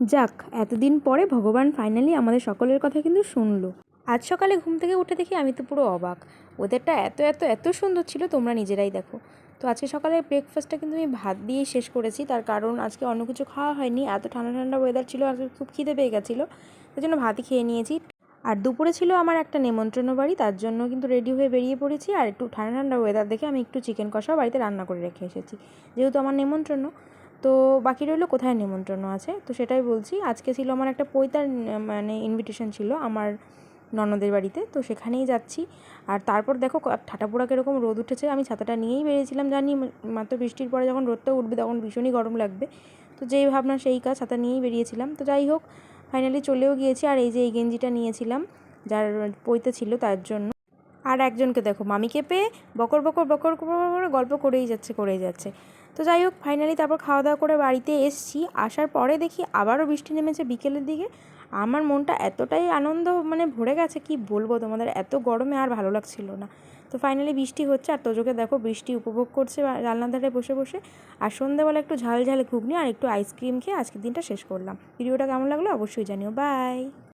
যাক, এতদিন পরে ভগবান ফাইনালি আমাদের সকলের কথা কিন্তু শুনলো। আজ সকালে ঘুম থেকে উঠে দেখি আমি তো পুরো অবাক। ওদেরটা এত এত এত সুন্দর ছিল, তোমরা নিজেরাই দেখো। তো আজকে সকালে ব্রেকফাস্টটা কিন্তু আমি ভাত দিয়েই শেষ করেছি। তার কারণ আজকে অন্য কিছু খাওয়া হয়নি। এত ঠান্ডা ঠান্ডা ওয়েদার ছিল আর খুব খিদে পেয়ে গেছিল। তাই জন্য ভাতই খেয়ে নিয়েছি। আর দুপুরে ছিল আমার একটা নেমন্ত্রণ বাড়ি, তার জন্য কিন্তু রেডি হয়ে বেরিয়ে পড়েছি। আর একটু ঠান্ডা ঠান্ডা ওয়েদার দেখে আমি একটু চিকেন কষাও বাড়িতে রান্না করে রেখে এসেছি। যেহেতু আমার নেমন্ত্রণ তো বাকি রইল কোথায় নিমন্ত্রণ আছে? তো সেটাই বলছি, আজকে ছিল আমার একটা পৈতার মানে ইনভিটেশন ছিল আমার ননদের বাড়িতে, তো সেখানেই যাচ্ছি। আর তারপর দেখো ঠাটাপুরা কীরকম রোদ উঠেছে, আমি ছাতাটা নিয়েই বেরিয়েছিলাম, জানি মাত্র বৃষ্টির পরে যখন রোদটা উঠবে তখন ভীষণই গরম লাগবে। তো যেই ভাবনা সেই কাজ, ছাতা নিয়েই বেরিয়েছিলাম। তো যাই হোক ফাইনালি চলেও গিয়েছি, আর এই যে এই গেঞ্জিটা নিয়েছিলাম, যার পইতে ছিল তার জন্য। আর একজনকে দেখো মামিকে পেয়ে বকর বকর বকর করে গল্প করেই যাচ্ছে করেই যাচ্ছে। তো যাই হোক ফাইনালি তারপর খাওয়া দাওয়া করে বাড়িতে এসছি। আসার পরে দেখি আবারও বৃষ্টি নেমেছে বিকেলের দিকে। আমার মনটা এতটাই আনন্দ মানে ভরে গেছে, কি বলব তোমাদের? এত গরমে আর ভালো লাগছিল না। তো ফাইনালি বৃষ্টি হচ্ছে, আর তোজোকে দেখো বৃষ্টি উপভোগ করছে জানলার ধারে বসে বসে। আর সন্ধ্যেবেলা একটু ঝাল ঝাল ঘুগনি আর একটু আইসক্রিম খেয়ে আজকের দিনটা শেষ করলাম। ভিডিওটা কেমন লাগল অবশ্যই জানিও। বাই